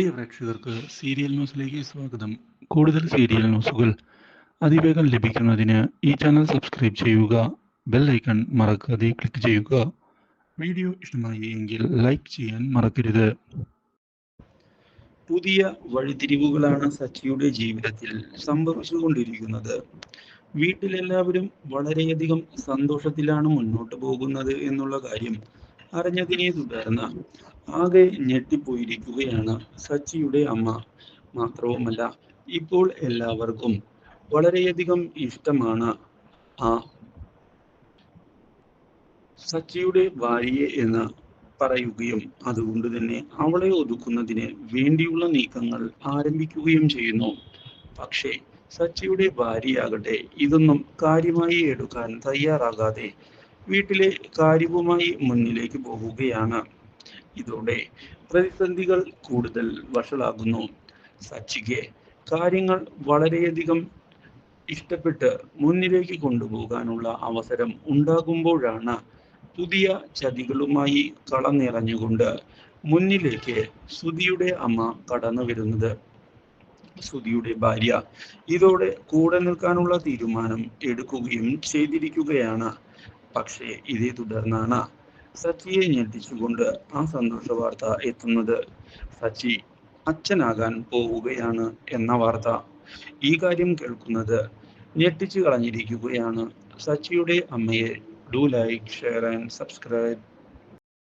പ്രിയ പ്രേക്ഷകർക്ക് സീരിയൽ ന്യൂസിലേക്ക് സ്വാഗതം. കൂടുതൽ സീരിയൽ ന്യൂസുകൾ അതിവേഗം ലഭിക്കുന്നതിന് ഈ ചാനൽ സബ്സ്ക്രൈബ് ചെയ്യുക ബെൽ ഐക്കൺ മറക്കാതെ ക്ലിക്ക് ചെയ്യുക. വീഡിയോ ഇഷ്ടമായി എങ്കിൽ ലൈക്ക് ചെയ്യാൻ മറക്കരുത്. പുതിയ വഴിതിരിവുകളാണ് സച്ചിയുടെ ജീവിതത്തിൽ സംഭവിച്ചുകൊണ്ടിരിക്കുന്നത്. വീട്ടിലെല്ലാവരും വളരെയധികം സന്തോഷത്തിലാണ് മുന്നോട്ട് പോകുന്നത് എന്നുള്ള കാര്യം അറിഞ്ഞതിനെ തുടർന്ന് ആകെ ഞെട്ടിപ്പോയിരിക്കുകയാണ് സച്ചിയുടെ അമ്മ. മാത്രവുമല്ല ഇപ്പോൾ എല്ലാവർക്കും വളരെയധികം ഇഷ്ടമാണ് ആ സച്ചിയുടെ ഭാര്യയെ എന്ന് പറയുകയും അതുകൊണ്ട് തന്നെ അവളെ ഒതുക്കുന്നതിന് വേണ്ടിയുള്ള നീക്കങ്ങൾ ആരംഭിക്കുകയും ചെയ്യുന്നു. പക്ഷേ സച്ചിയുടെ ഭാര്യയാകട്ടെ ഇതൊന്നും കാര്യമായി എടുക്കാൻ തയ്യാറാകാതെ വീട്ടിലെ കാര്യവുമായി മുന്നിലേക്ക് പോവുകയാണ് ഇതോടെ പ്രതിസന്ധികൾ കൂടുതൽ വഷളാകുന്നു. സച്ചിക്ക് കാര്യങ്ങൾ വളരെയധികം ഇഷ്ടപ്പെട്ട് മുന്നിലേക്ക് കൊണ്ടുപോകാനുള്ള അവസരം ഉണ്ടാകുമ്പോഴാണ് പുതിയ ചതികളുമായി കളനിറഞ്ഞുകൊണ്ട് മുന്നിലേക്ക് സുതിയുടെ അമ്മ കടന്നു വരുന്നത്. സുതിയുടെ ഭാര്യ ഇതോടെ കൂടെ നിൽക്കാനുള്ള തീരുമാനം എടുക്കുകയും ചെയ്തിരിക്കുകയാണ്. പക്ഷേ ഇതേ തുടർന്നാണ് സച്ചിയെ ഞെട്ടിച്ചുകൊണ്ട് ആ സന്തോഷ വാർത്ത എത്തുന്നത്. സച്ചി അച്ഛനാകാൻ പോവുകയാണ് എന്ന വാർത്ത. ഈ കാര്യം കേൾക്കുന്നത് ഞെട്ടിച്ചു കളഞ്ഞിരിക്കുകയാണ് സച്ചിയുടെ അമ്മയെ. Do like share and subscribe.